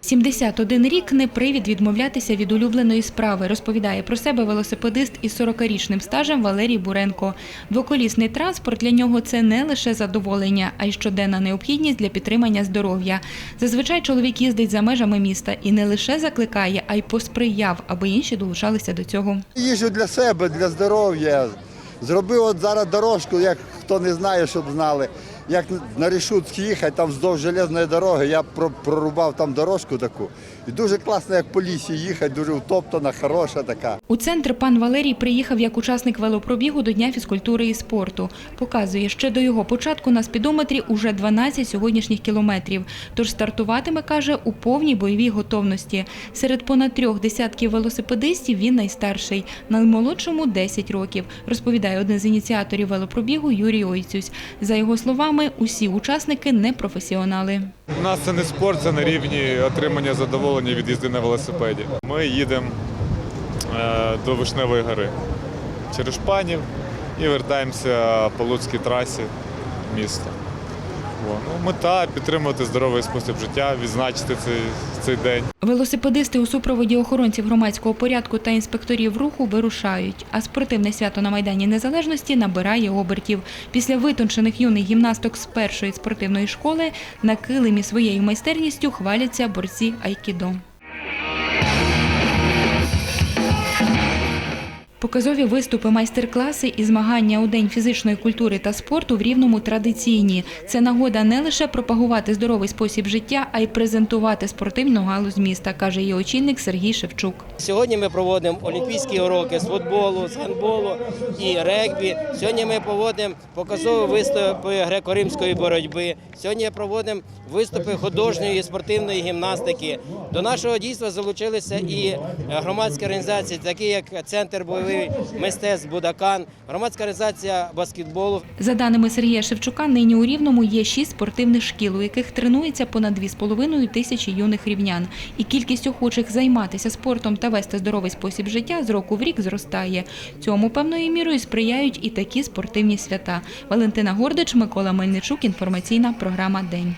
71 рік не привід відмовлятися від улюбленої справи, розповідає про себе велосипедист із 40-річним стажем Валерій Буренко. Двоколісний транспорт для нього це не лише задоволення, а й щоденна необхідність для підтримання здоров'я. Зазвичай чоловік їздить за межами міста і не лише закликає, а й посприяв, аби інші долучалися до цього. Їжджу для себе, для здоров'я. Зробив от зараз дорожку, як хто не знає, щоб знали. Як на Рішутськ їхати, там вздовж железної дороги, я про- прорубав там дорожку таку. І дуже класно, як по лісі їхати, дуже втоптана, хороша така. У центр пан Валерій приїхав як учасник велопробігу до Дня фізкультури і спорту. Показує, що до його початку на спідометрі уже 12 сьогоднішніх кілометрів. Тож стартуватиме, каже, у повній бойовій готовності. Серед понад трьох десятків велосипедистів він найстарший. Наймолодшому 10 років, розповідає один з ініціаторів велопробігу Юрій Ойцюсь. За його словами, усі учасники не професіонали. У нас це не спорт, це на рівні отримання задоволення від їзди на велосипеді. Ми їдемо е, до Вишневої гори через Шпанів і вертаємося по Луцькій трасі міста. О, ну, мета підтримувати здоровий спосіб життя, відзначити цей, цей день. Велосипедисти у супроводі охоронців громадського порядку та інспекторів руху вирушають, а спортивне свято на Майдані Незалежності набирає обертів. Після витончених юних гімнасток з першої спортивної школи на килимі своєю майстерністю хваляться борці Айкідо. Показові виступи, майстер-класи і змагання у День фізичної культури та спорту в Рівному традиційні. Це нагода не лише пропагувати здоровий спосіб життя, а й презентувати спортивну галузь міста, каже її очільник Сергій Шевчук. Сьогодні ми проводимо олімпійські уроки з футболу, з гандболу і регбі. Сьогодні ми проводимо показові виступи греко-римської боротьби. Сьогодні проводимо виступи художньої і спортивної гімнастики. До нашого дійства залучилися і громадські організації, такі як Центр бойових мистецтв Будакан, громадська організація баскетболу. За даними Сергія Шевчука, нині у Рівному є шість спортивних шкіл, у яких тренується понад 2,5 тисячі юних рівнян. І кількість охочих займатися спортом та вести здоровий спосіб життя з року в рік зростає. Цьому певною мірою сприяють і такі спортивні свята. Валентина Гордич, Микола Мельничук. Інформаційна програма День.